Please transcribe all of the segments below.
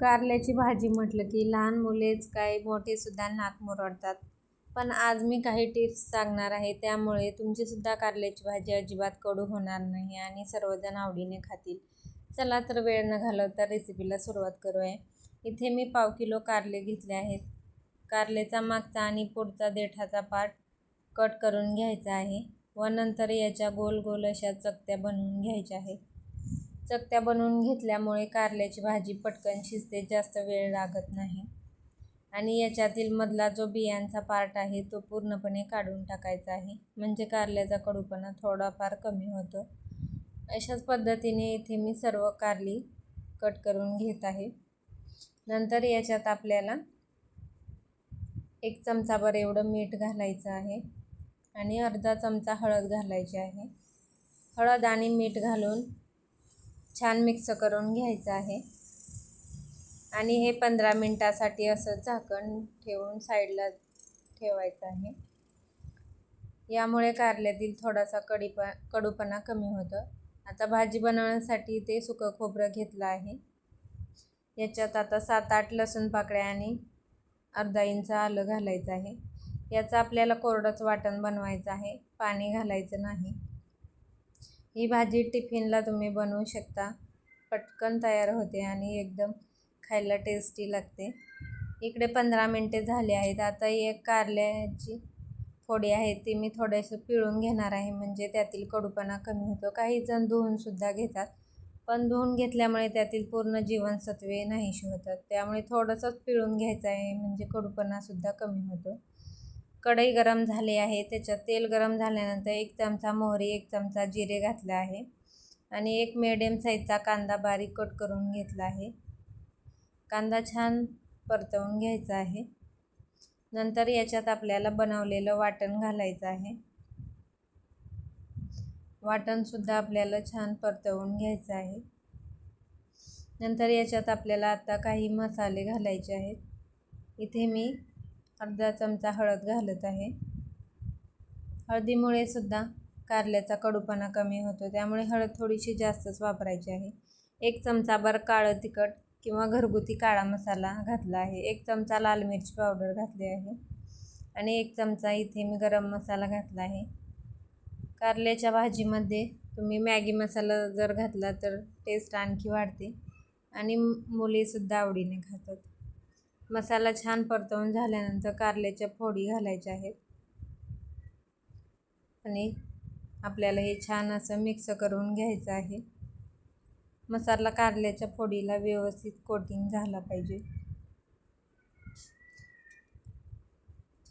कारल्याची भाजी म्हटलं की लहान मुलेच काय मोठेसुद्धा नाक मुरडतात. पण आज मी काही टिप्स सांगणार आहे त्यामुळे तुमचीसुद्धा कारल्याची भाजी अजिबात कडू होणार नाही आणि सर्वजण आवडीने खातील. चला तर वेळ न घालवता रेसिपीला सुरुवात करूया. इथे मी पाव किलो कारले घेतले आहेत. कारलेचा मागचा आणि पुढचा देठाचा पार्ट कट करून घ्यायचा आहे व नंतर याच्या गोल गोल अशा चकत्या बनवून घ्यायच्या आहेत. चकत्या बनवून घेतल्यामुळे कारल्याची भाजी पटकन शिजते जास्त वेळ लागत नाही. आणि याच्यातील मधला जो बियांचा पार्ट आहे तो पूर्णपणे काढून टाकायचा आहे. म्हणजे कारल्याचा कडूपणा थोडाफार कमी होतो. अशाच पद्धतीने इथे मी सर्व कारली कट करून घेत आहे. नंतर याच्यात आपल्याला एक चमचाभर एवढं मीठ घालायचं आहे आणि अर्धा चमचा हळद घालायची आहे. हळद आणि मीठ घालून छान मिक्स करून घ्यायचं आहे. आणि हे पंधरा मिनटासाठी असं झाकण ठेवून साईडला ठेवायचं आहे. यामुळे कारल्यातील थोडासा कडीपा कडूपणा कमी होतं. आता भाजी बनवण्यासाठी ते सुकं खोबरं घेतलं आहे. याच्यात आता सात आठ लसूण पाकळ्या आणि अर्धा इंच आलं घालायचं आहे. याचं आपल्याला कोरडंच वाटण बनवायचं आहे. पाणी घालायचं नाही. ही भाजी टिफिनला तुम्ही बनवू शकता. पटकन तयार होते आणि एकदम खायला टेस्टी लागते. इकडे पंधरा मिनटे झाले आहेत. आता एक कारल्याची फोडी आहे ती मी थोडंसं पिळून घेणार आहे. म्हणजे त्यातील कडूपणा कमी होतो. काही जण धुवूनसुद्धा घेतात. पण धुवून घेतल्यामुळे त्यातील पूर्ण जीवनसत्वे नाहीशी होतात. त्यामुळे थोडंसंच पिळून घ्यायचं आहे. म्हणजे कडूपणासुद्धा कमी होतो. कढई गरम झाली आहे त्याच्यात तेल गरम झाल्यानंतर एक चमचा मोहरी एक चमचा जिरे घातले आहे आणि एक मिडियम साईजचा कांदा बारीक कट करून घेतला आहे. कांदा छान परतवून घ्यायचा आहे. नंतर याच्यात आपल्याला बनवलेलं वाटण घालायचं आहे. वाटणसुद्धा आपल्याला छान परतवून घ्यायचं आहे. नंतर याच्यात आपल्याला आता काही मसाले घालायचे आहेत. इथे मी अर्धा चमचा हळद घालत आहे. हळदीमुळे सुद्धा कारल्याचा कडूपणा कमी होतो. त्यामुळे हळद थोडीशी जास्तच वापरायची आहे. एक चमचाभर काळं तिखट किंवा घरगुती काळा मसाला घातला आहे. एक चमचा लाल मिरची पावडर घातली आहे आणि एक चमचा इथे मी गरम मसाला घातला आहे. कारल्याच्या भाजीमध्ये तुम्ही मॅगी मसाला जर घातला तर टेस्ट आणखी वाढते आणि मुलीसुद्धा आवडीने खातात. मसाला छान परतवून झाल्यानंतर कारल्याच्या फोडी घालायच्या आहेत. आणि आपल्याला हे छान असं मिक्स करून घ्यायचं आहे. मसाला कारल्याच्या फोडीला व्यवस्थित कोटिंग झाला पाहिजे.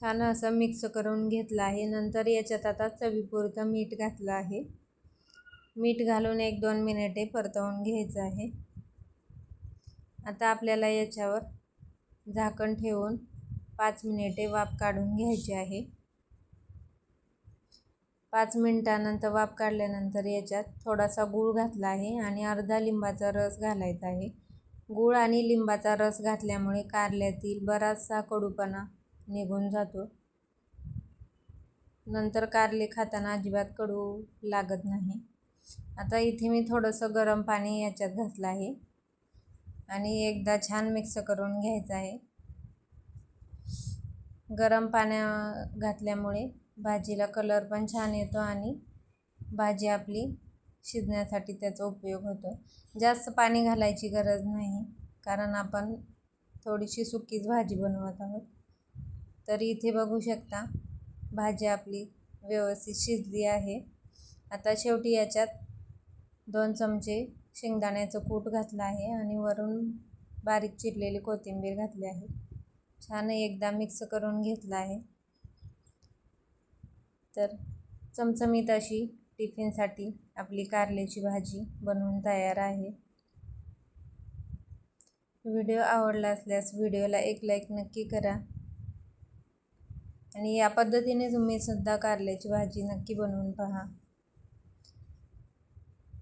छान असं मिक्स करून घेतलं आहे. नंतर याच्यात आता चवीपुरतं मीठ घातलं आहे. मीठ घालून एक दोन मिनिटे परतवून घ्यायचं आहे. आता आपल्याला याच्यावर झाकण ठेवून पाच मिनिटे वाफ काढून घ्यायची आहे. पाच मिनटानंतर वाफ काढल्यानंतर याच्यात थोडासा गूळ घातला आहे आणि अर्धा लिंबाचा रस घालायचा आहे. गूळ आणि लिंबाचा रस घातल्यामुळे कारल्यातील बराचसा कडूपणा निघून जातो. नंतर कारले खाताना अजिबात कडू लागत नाही. आता इथे मी थोडंसं गरम पाणी याच्यात घातलं आहे. आणि एकदा छान मिक्स करून घ्यायचं आहे. गरम पाण्या घातल्यामुळे भाजीला कलर पण छान येतो आणि भाजी आपली शिजण्यासाठी त्याचा उपयोग होतो. जास्त पाणी घालायची गरज नाही कारण आपण थोडीशी सुकीच भाजी बनवत आहोत. तर इथे बघू शकता भाजी आपली व्यवस्थित शिजली आहे. आता शेवटी याच्यात दोन चमचे शेंगदाण्याचं कूट घातलं आहे आणि वरून बारीक चिरलेली कोथिंबीर घातली आहे. छान एकदा मिक्स करून घेतलं आहे. तर चमचमीत अशी टिफिनसाठी आपली कारल्याची भाजी बनवून तयार आहे. व्हिडिओ आवडला असल्यास व्हिडिओला एक लाईक नक्की करा. आणि या पद्धतीने तुम्ही सुद्धा कारल्याची भाजी नक्की बनवून पहा.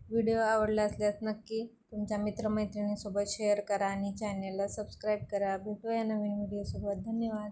व्हिडिओ आवडला असल्यास नक्की तुमच्या मित्रमैत्रिणीसोबत शेअर करा आणि चॅनेलला सबस्क्राईब करा. भेटूया नवीन व्हिडिओसोबत. धन्यवाद.